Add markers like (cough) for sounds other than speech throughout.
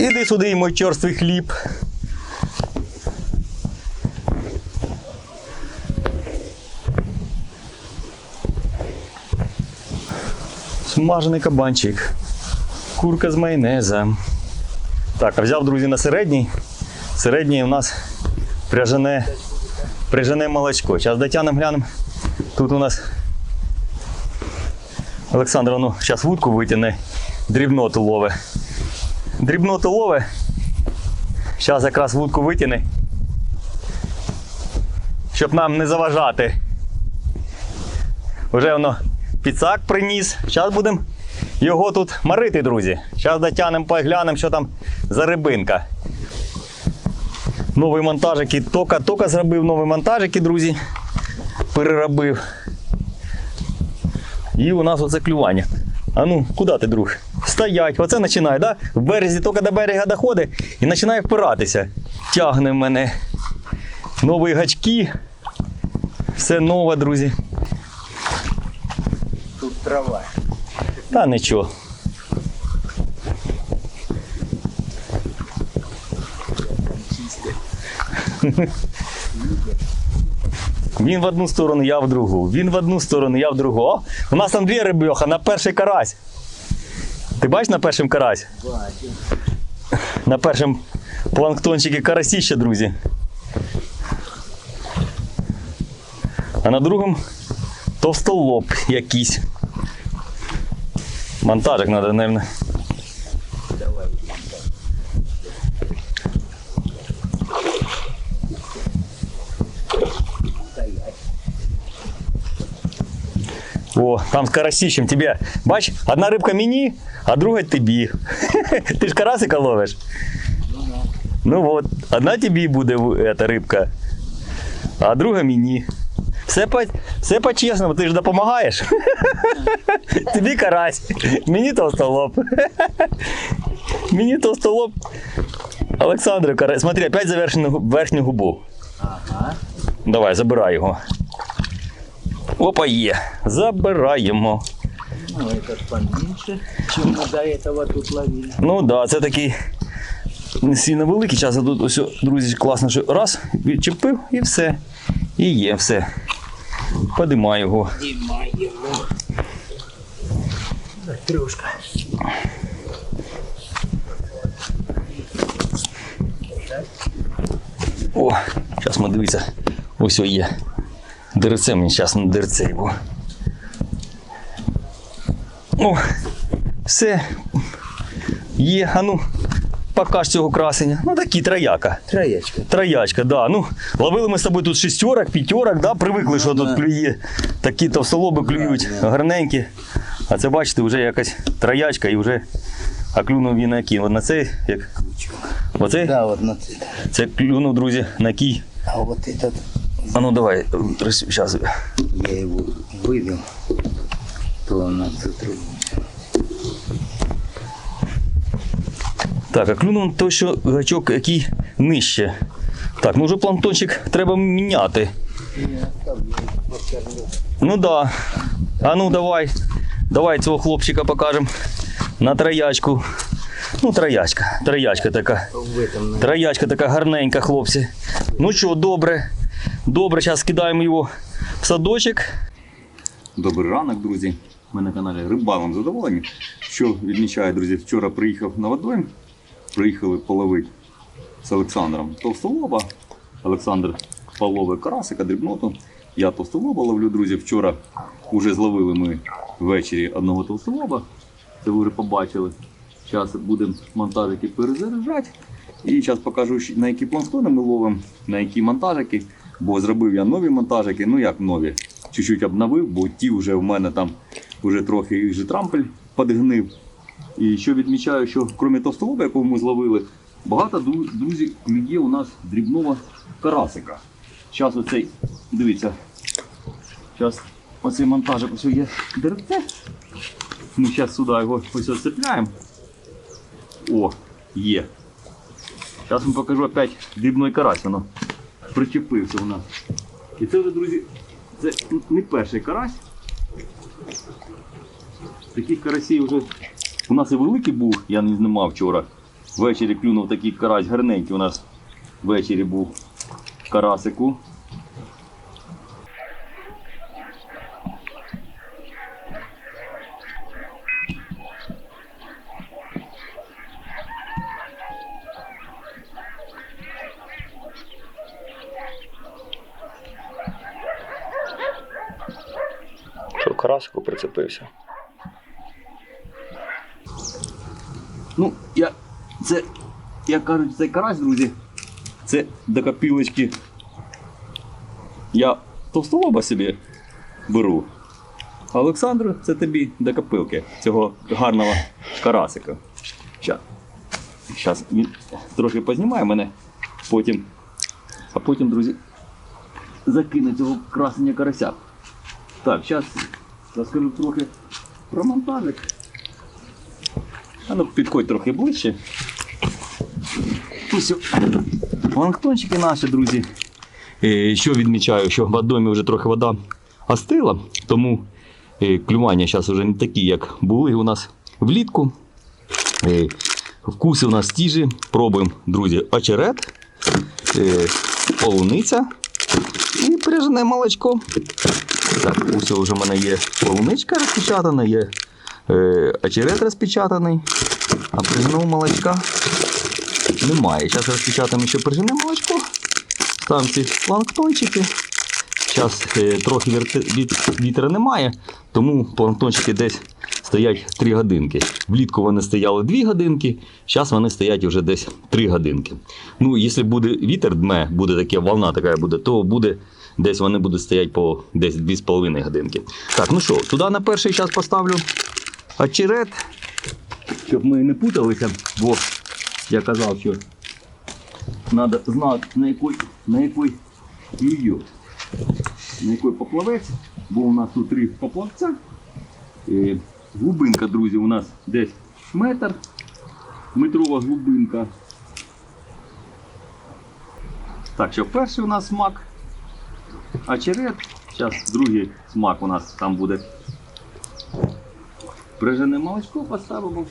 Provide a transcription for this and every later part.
Іди сюди, мій чорствий хліб. Смажений кабанчик. Курка з майонезом. Так, а взяв, друзі, на середній. Середній у нас пряжене, пряжене молочко. Зараз дотягнемо, глянемо. Тут у нас Олександр, ну, зараз вудку витягне, дрібноту лове. Дрібноту лове. Зараз якраз вудку витягне. Щоб нам не заважати. Вже воно піцак приніс. Зараз будемо його тут марити, друзі. Зараз дотягнемо, поглянемо, що там за рибинка. Новий монтажики. Тока, тока зробив нові монтажики, друзі. Переробив. І у нас оце клювання. А ну, куди ти, друг? Стоять, оце починає, да? В березі тільки до берега доходить і починає впиратися. Тягне в мене. Нові гачки. Все нове, друзі. Тут трава. Та нічого. Він в одну сторону, я в другу. Він в одну сторону, я в другу. О, у нас там дві рибьоха, на перший карась. Ти бачиш на першим карась? Бачу. На першому планктончики карасіще, друзі. А на другому товстолоб якийсь. Монтажик треба, мабуть. Давай. Стоять. О, там з карасищем тебе. Бач, одна рибка мені, а друга тобі. (laughs) Ти ж карасика ловиш. Ну от, одна тобі буде эта рибка, а друга мені. Все по, все по-чесному, ти ж допомагаєш. (laughs) Тобі карась, мені толстолоб. (laughs) Мені толстолоб. Олександру карась. Смотри, опять за верхню, верхню губу. Ага. Давай, забирай його. Опа, є. Забираємо. Ну, этот поменьше, чем мы до этого тут ловили. Ну так, да, це такий не сильно великий. Зараз я тут ось, о, друзі, класно, що раз, відчепив і все. І є все. Подимай його. Дима его. Трюшка. О, зараз ми дивіться. Ось о, є. Дерце мені зараз на дерце його. О, все. Є, а ну, покаж цього красення. Ну такі трояка. Троечка. Троячка, да. Ну, ловили ми з тобою тут шістерок, п'ятерок, да, привикли, що тут клює. Такі товстолоби клюють, гарненькі. А це бачите, вже якась троячка і вже а клюнув він на який. От на цей, як. Оцей? Да, вот на цвет. Це клюнув, друзі, на кій. А вот этот, А ну давай, зараз. я его вывел, то он отсотрудничал. Так, а клюнув той, що гачок який нижче. Так, ну вже планктончик треба міняти. Ну да. А ну давай. Давай цього хлопчика покажемо. На троячку. Ну, троячка. Троячка така. Троячка така гарненька, хлопці. Ну що, добре. Добре, зараз скидаємо його в садочок. Добрий ранок, друзі. Ми на каналі Рибалом задоволені. Що відмічаю, друзі, вчора приїхав на водойм. Приїхали половити з Олександром Товстолоба. Олександр половив карасика, дрібноту. Я товстолоба ловлю, друзі. Вчора вже зловили ми ввечері одного товстолоба. Це ви вже побачили. Зараз будемо монтажики перезаряджати. І зараз покажу, на які планктони ми ловимо, на які монтажики. Бо зробив я нові монтажики, ну як нові. Чуть-чуть обновив, бо ті вже в мене там вже трохи їх трампель подгнив. І що відмічаю, що крім товстолоба, якого ми зловили, багато друзі клює у нас дрібного карасика. Зараз оцей, дивіться, зараз оцей монтажик ось є деревце. Ми зараз сюди його ось оцепляємо. О, є. Зараз вам покажу опять дрібний карась, воно причепився у нас. І це вже, друзі, це не перший карась. Таких карасів вже у нас і великий був, я не знімав вчора. Ввечері клюнув такий карась гарненький. У нас ввечері був карасику. Що карасику прицепився. Ну, я. Це, як кажуть, цей карась, друзі. Це до копілочки. Я товстолоба собі беру. А Олександру, це тобі до копилки цього гарного карасика. Щас він трохи познімає мене, потім. А потім, друзі, закину цього красення карася. Так, зараз розкажу трохи про монтажик. А ну підходь трохи ближче. Ось планктончики наші, друзі. Е, Що відмічаю, що в водоймі вже трохи вода остила, тому е, клювання зараз вже не такі, як були у нас влітку. Е, Вкуси у нас ті ж. Пробуємо, друзі, очерет, полуниця і пряжене молочко. Так, ось вже в мене є полуничка розпечатана, є е, очерет розпечатаний, а пряженого молочка немає. Зараз розпечатаємо ще пряжене молочко. Ставимо ці планктончики. Зараз е, трохи вітра немає, тому планктончики десь стоять 3 годинки. Влітку вони стояли 2 годинки, зараз вони стоять вже десь 3 годинки. Ну, якщо буде вітер дме, буде таке, волна така буде, то буде десь вони будуть стояти по десь 2,5 годинки. Так, ну що, туди на перший час поставлю очерет, щоб ми не путалися, бо я казав, що треба знати, на який, на який клює, на який поплавець, бо у нас тут три поплавця. Е, Глибинка, друзі, у нас десь метр, метрова глибинка. Так, що перший у нас смак очерет. Зараз другий смак у нас там буде. Прижене молочко поставимо.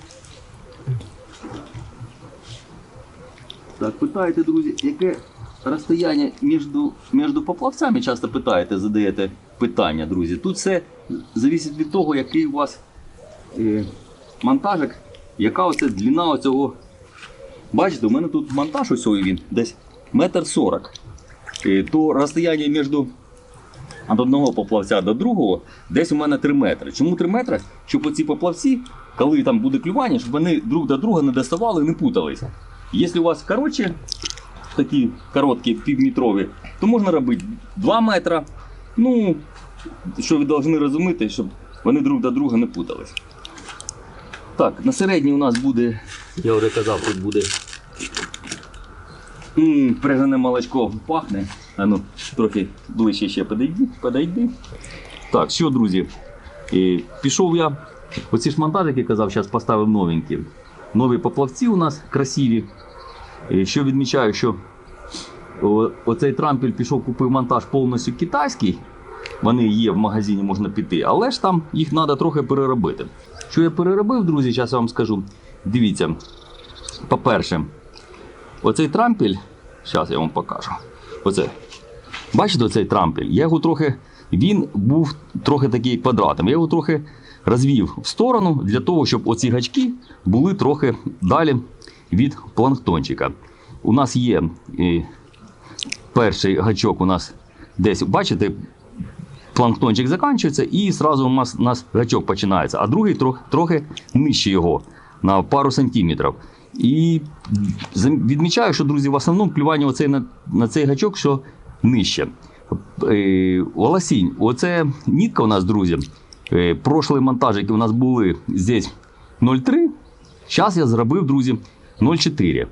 Так, питаєте, друзі, яке розстояння між, між поплавцями? Часто питаєте, задаєте питання, друзі. Тут все залежить від того, який у вас е, монтажик, яка оце длина оцього. Бачите, у мене тут монтаж ось він десь метр сорок. То розстояння між від одного поплавця до другого десь у мене 3 метри. Чому 3 метри? Щоб оці поплавці, коли там буде клювання, щоб вони друг до друга не доставали і не путалися. Якщо у вас коротше, такі короткі півметрові, то можна робити 2 метри. Ну, що ви повинні розуміти, щоб вони друг до друга не путались. Так, на середній у нас буде, я вже казав, тут буде Ммм, пригане молочко пахне. А ну, трохи ближче ще подойди. подойди. Так, що, друзі, е, пішов я. Оці ж монтажики казав, зараз поставив новенькі. Нові поплавці у нас красиві. Е, Що відмічаю, що оцей трампель пішов, купив монтаж повністю китайський. Вони є в магазині, можна піти, але ж там їх треба трохи переробити. Що я переробив, друзі, зараз я вам скажу. Дивіться, по-перше, оцей трампель, зараз я вам покажу. Оце. Бачите, оцей трампель? Я його трохи, він був трохи такий квадратом. Я його трохи розвів в сторону для того, щоб оці гачки були трохи далі від планктончика. У нас є е, перший гачок у нас десь, бачите, планктончик закінчується і одразу у нас, у нас гачок починається, а другий трохи, трохи нижче його на пару сантиметрів. І відмічаю, що, друзі, в основному клювання оцей на, на цей гачок, що нижче. Е, Волосінь, оце нітка у нас, друзі. Е, прошлий монтаж, які у нас були здесь 0,3. Зараз я зробив, друзі, 0,4.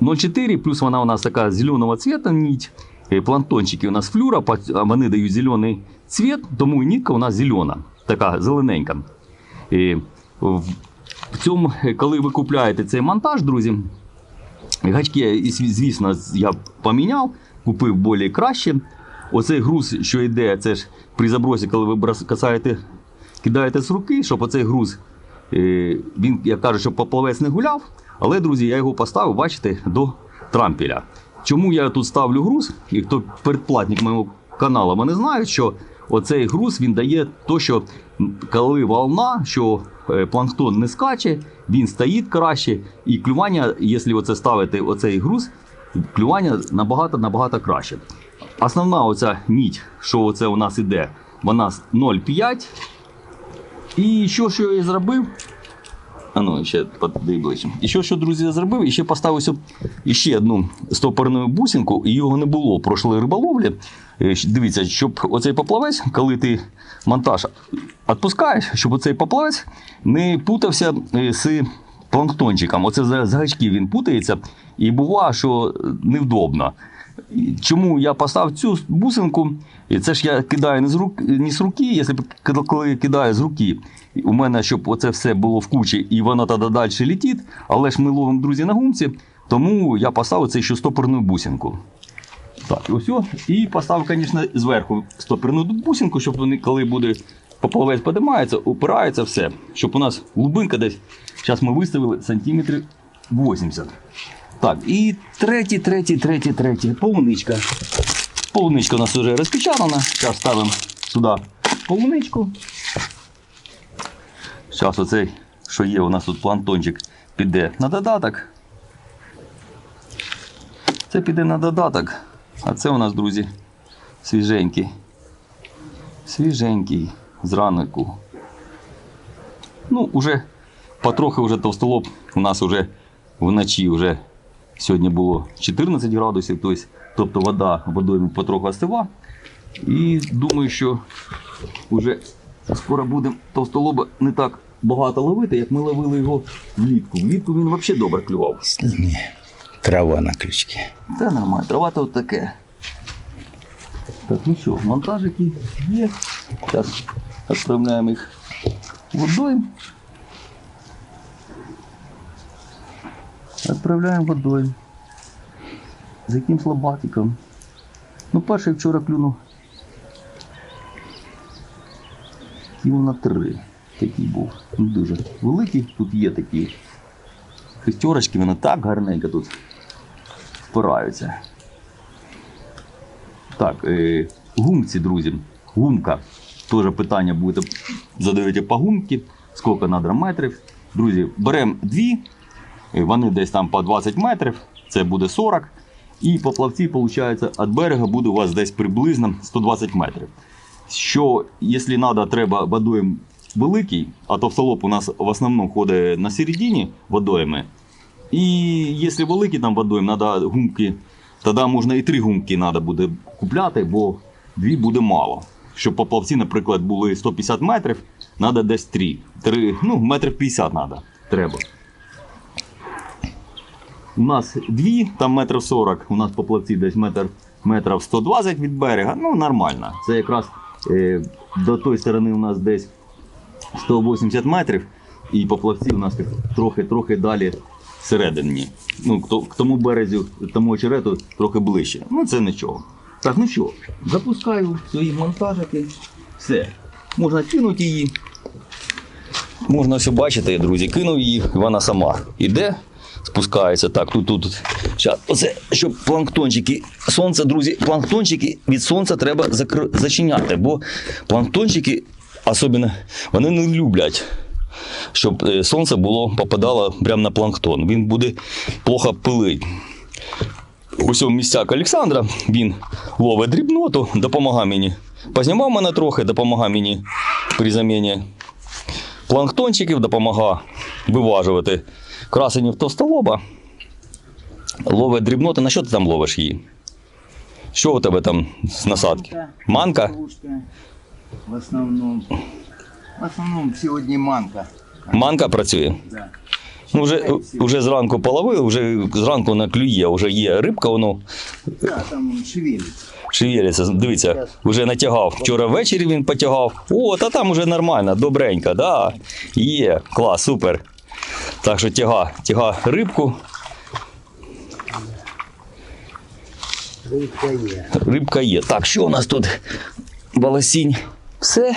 0,4 плюс вона у нас така зеленого цвета нить. Е, Планктончики у нас флюра, вони дають зелений цвіт, тому і нітка у нас зелена, така зелененька. В цьому, коли ви купляєте цей монтаж, друзі, гачки, звісно, я поміняв, купив більш краще. Оцей груз, що йде, це ж при забросі, коли ви касаєте, кидаєте з руки, щоб оцей груз Е, Він, як кажуть, що поплавець не гуляв, але, друзі, я його поставив, бачите, до трампеля. Чому я тут ставлю груз? І хто передплатник моєго каналу, вони знають, що оцей груз він дає то, що коли волна, що планктон не скаче, він стоїть краще, і клювання, якщо оце ставити оцей груз, клювання набагато набагато краще. Основна оця мідь, що оце у нас іде, вона 0,5. І що, що я зробив? А ну, ще подивлюся. І що, що, друзі, я зробив? І ще поставив ще одну стопорну бусинку, і його не було в прошлої риболовлі. Е, Дивіться, щоб оцей поплавець, коли ти монтаж відпускаєш, щоб оцей поплавець не путався е, з планктончиком. Оце за з гачків він путається, і буває, що невдобно. Чому я поставив цю бусинку? І це ж я кидаю не з рук, не з руки, якщо коли кидаю з руки, у мене щоб оце все було в кучі і воно тоді далі летить, але ж ми ловимо друзі на гумці, тому я поставив цей ще стопорну бусинку. Так, ось. І поставив, звісно, зверху стопорну бусинку, щоб вони, коли буде поплавець подимається, упирається все. Щоб у нас глибинка десь, зараз ми виставили сантиметрів 80. Так, і третій, третій, третій, третій. Полуничка. Полуничка у нас вже розпечатана. Зараз ставимо сюди полуничку. Зараз оцей, що є, у нас тут плантончик, піде на додаток. Це піде на додаток. А це у нас, друзі, свіженький. Свіженький зранку. Ну, уже потрохи вже товстолоб у нас вже вночі вже сьогодні було 14 градусів, тобто, тобто вода водою потроху остива. І думаю, що вже скоро будемо товстолоба не так багато ловити, як ми ловили його влітку. Влітку він взагалі добре клював. Ні. Трава на крючці. Та нормально, трава то таке. Так, ну що, монтажики є. Зараз відправляємо їх водою. Відправляємо водою. З яким слабатиком. Ну, перший вчора клюнув. Кіло на три. Такий був. Ну, Дуже великий. Тут є такі шестерочки, вони так гарненько тут впираються. Так, е, гумці, друзі. Гумка. Теж питання будете задаєте по гумці. Скільки треба метрів. Друзі, беремо дві, е, вони десь там по 20 метрів, це буде 40. І по плавці, виходить, від берега буде у вас десь приблизно 120 метрів. Що, якщо треба, треба водойм великий, а товстолоб у нас в основному ходить на середині водойми, і якщо великий там водойм, треба гумки, тоді можна і три гумки треба буде купляти, бо дві буде мало. Щоб поплавці, наприклад, були 150 метрів, треба десь три. три ну, метрів 50 треба. Треба. У нас дві, там метрів 40, у нас поплавці десь метр, метрів 120 від берега. Ну, нормально. Це якраз е, до тої сторони у нас десь 180 метрів, і поплавці у нас трохи-трохи далі всередині. Ну, к то- к тому березю, тому очерету трохи ближче. Ну, це нічого. Так, ну що, запускаю свої монтажики. Все. Можна кинути її. Можна все бачити, друзі, кинув її, і вона сама йде, спускається. Так, тут, тут. Щас, оце, щоб планктончики, сонце, друзі, планктончики від сонця треба закр... зачиняти, бо планктончики, особливо, вони не люблять. Щоб е, сонце було попадало прямо на планктон. Він буде плохо пилить. Ось місцяк Олександра він ловить дрібноту, допомагає мені. Познімав мене трохи, допомагає мені при заміні планктончиків, допомагає виважувати красенів товстолоба. Ловить дрібноти. На що ти там ловиш її? Що у тебе там з насадки? Манка? В основному. В основному сьогодні манка. Манка працює? Да. Ну, вже, вже зранку половив, вже зранку на клює, вже є рибка, воно Да, там шевелиться. шевелиться. Дивіться, вже натягав. Вчора ввечері він потягав. О, та там вже нормально, добренько, да. Є, клас, супер. Так що тяга, тяга рибку, Рибка є. рибка є. Так, що у нас тут? Баласінь. Все.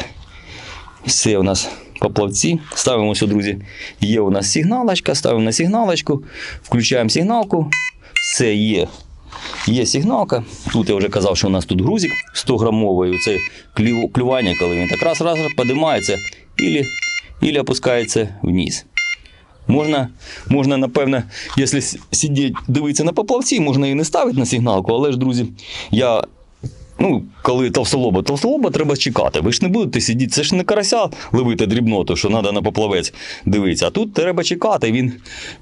Все у нас поплавці. Ставимо ось, друзі. Є у нас сигналочка, ставимо на сигналочку, включаємо сигналку. Все є. Є сигналка. Тут я вже казав, що у нас тут грузик 100 грамовий. Це клювання, коли він так раз раз підіймається і, і опускається вниз. Можна, можна, напевно, якщо сидіти, дивитися на поплавці, можна і не ставити на сигналку, але ж, друзі, я. Ну, коли товстолоба, товстолоба треба чекати. Ви ж не будете сидіти. Це ж не карася ловити дрібноту, що треба на поплавець дивитися. А тут треба чекати. Він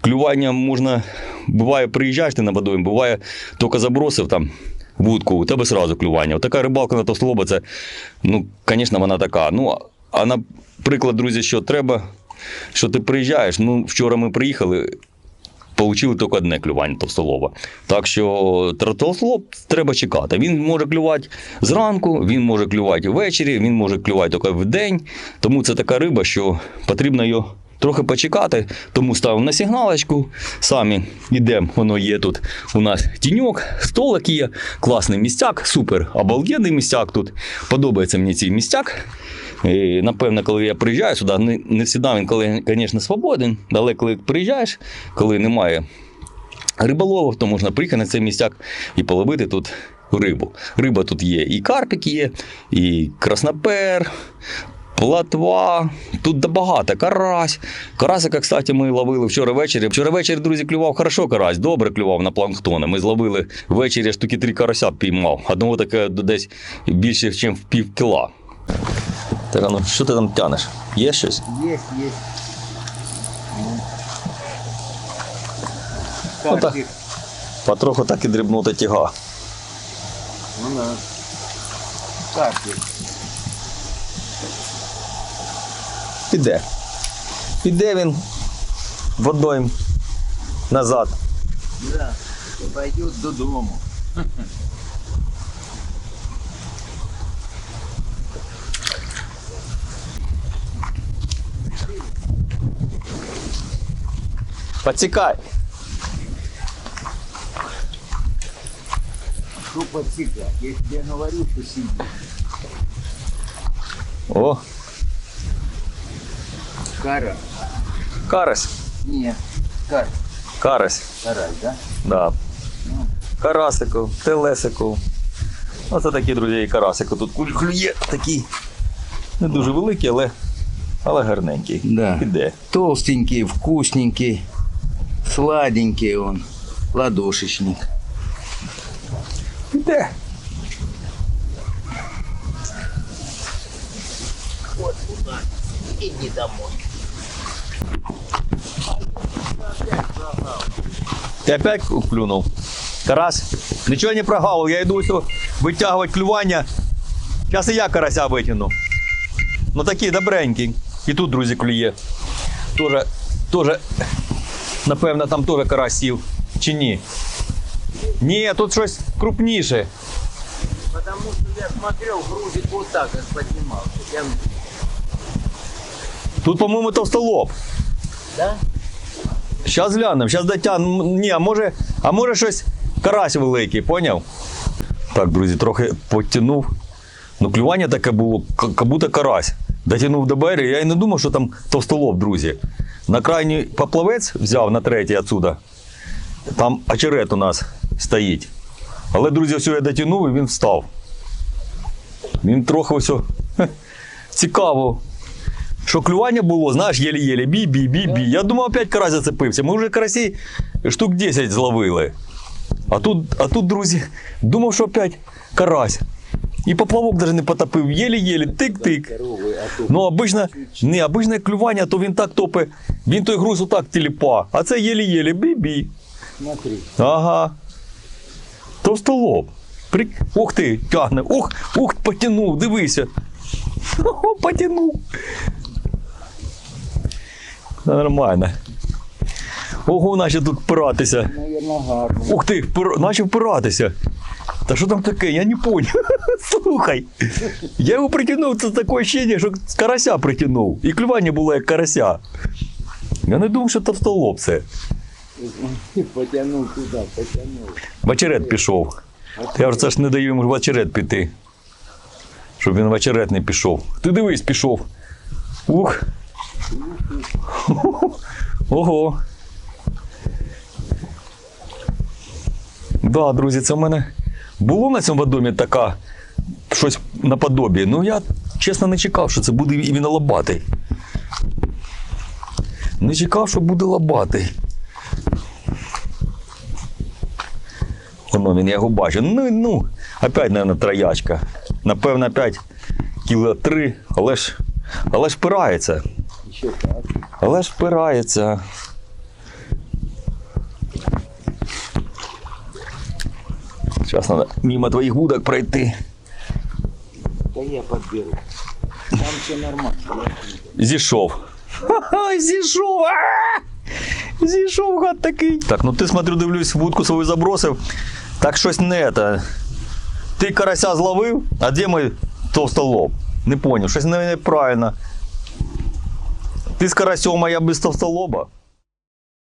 клювання можна. Буває, приїжджаєш ти на водойм, буває, тільки забросив там вудку, у тебе сразу клювання. Така рибалка на товстолоба, це, ну, звісно, вона така. Ну, а наприклад, друзі, що треба, що ти приїжджаєш. Ну, вчора ми приїхали, Получили тільки одне клювання товстолоба. Так що товстолоб треба чекати. Він може клювати зранку, він може клювати ввечері, він може клювати тільки в день. Тому це така риба, що потрібно його трохи почекати. Тому ставимо на сигналочку. Самі йдемо, воно є тут. У нас тіньок, столик є, класний містяк, супер, обалденний містяк тут. Подобається мені цей містяк. І, напевно, коли я приїжджаю сюди, не, не завжди він, коли, звісно, свободен, але коли приїжджаєш, коли немає риболовів, то можна приїхати на цей містяк і половити тут рибу. Риба тут є, і карпик є, і краснопер, платва. Тут багато, карась. Карасика, кстати, ми ловили вчора ввечері. Вчора ввечері, друзі, клював хорошо карась, добре клював на планктони. Ми зловили ввечері штуки три карася піймав. Одного таке десь більше, ніж в пів кіла. Так, а ну що ти там тянеш? Є щось? Есть, есть. Ну, так. Потроху так і дрібнота тяга. Ну да. Карпик. Піде. Піде він водою назад. Да. Пойдет додому. (laughs) Поцікай. Что подсекать? Я тебе говорю, что сиди. О, Кара. карась. Нет. Кар. Карась. Карась, да? Да. Карасику, телесику. Оце такі, друзі, і карасику. Тут клює такий. Не дуже великий, але, але гарненький. Да. Піде. Толстенький, вкусненький, сладенький он. Ладошечник. Піде. Иди домой. Ти опять клюнув? Карась? Нічого не прогавив, я йду ось витягувати клювання. Зараз і я карася витягну. Ну такий добренький. І тут, друзі, клює. Тоже, тоже, напевно, там теж карась сів. Чи ні? Ні, тут щось крупніше. Потому что я смотрел, грузик вот так как поднимался. Я... Тут, по-моєму, товстолоб. Да? Зараз глянемо, зараз дотягнемо. Ні, а може, а може щось карась великий, поняв? Так, друзі, трохи потягнув. Ну, клювання таке було, к- як будто карась. Дотягнув до берега, я і не думав, що там товстолоб, друзі. На крайній поплавець взяв на третій отсюда. Там очерет у нас стоїть. Але, друзі, все я дотягнув і він встав. Він трохи хе, Цікаво. Що клювання було, знаєш, єлі-єлі, бі-бі-бі-бі. Я думав, опять карась зацепився. Ми вже карасей штук 10 зловили. А тут, а тут, друзі, думав, що опять карась. І поплавок навіть не потопив. Єлі-єлі, тик-тик. Ну, обичне, не, обичне клювання, то він так топе, він той груз отак тіліпа. А це єлі-єлі, бі-бі. смотри. Ага. Товстолоб. При... Ух ти, тягне. Ух, ух, потянув, дивися. О, потянув. Нормально. Ого, наче тут впиратися. Ух ти, впир... наче впиратися. Та що там таке? Я не понял. (laughs) Слухай. Я його притягнув, це таке ощущення, що карася притягнув. І клювання було як карася. Я не думав, що товстолоб це. Потянул туда, потянул. В очерет пішов. Я вже це ж не даю йому в очерет піти. Щоб він в очерет не пішов. Ти дивись, пішов. Ух, (laughs) Ого. Да, друзі, це в мене було на цьому домі така щось наподобі. Ну я чесно не чекав, що це буде іменно лобатий. Не чекав, що буде лобатий. Воно він, я його бачу. Ну, ну, опять, мабуть, троячка. Напевно, опять кіло три, але ж, але ж так. Але ж впирається. Зараз треба мимо твоїх вудок пройти. Да я подберу. Там все нормально. Зійшов. Ха-ха, зійшов. А! Зійшов гад такий. Так, ну ти смотрю, дивлюсь, вудку свою забросив. Так щось не це. Ти карася зловив, а де мій товстолоб? Не поняв, щось не- неправильно. Ти з карасьом, а я без товстолоба.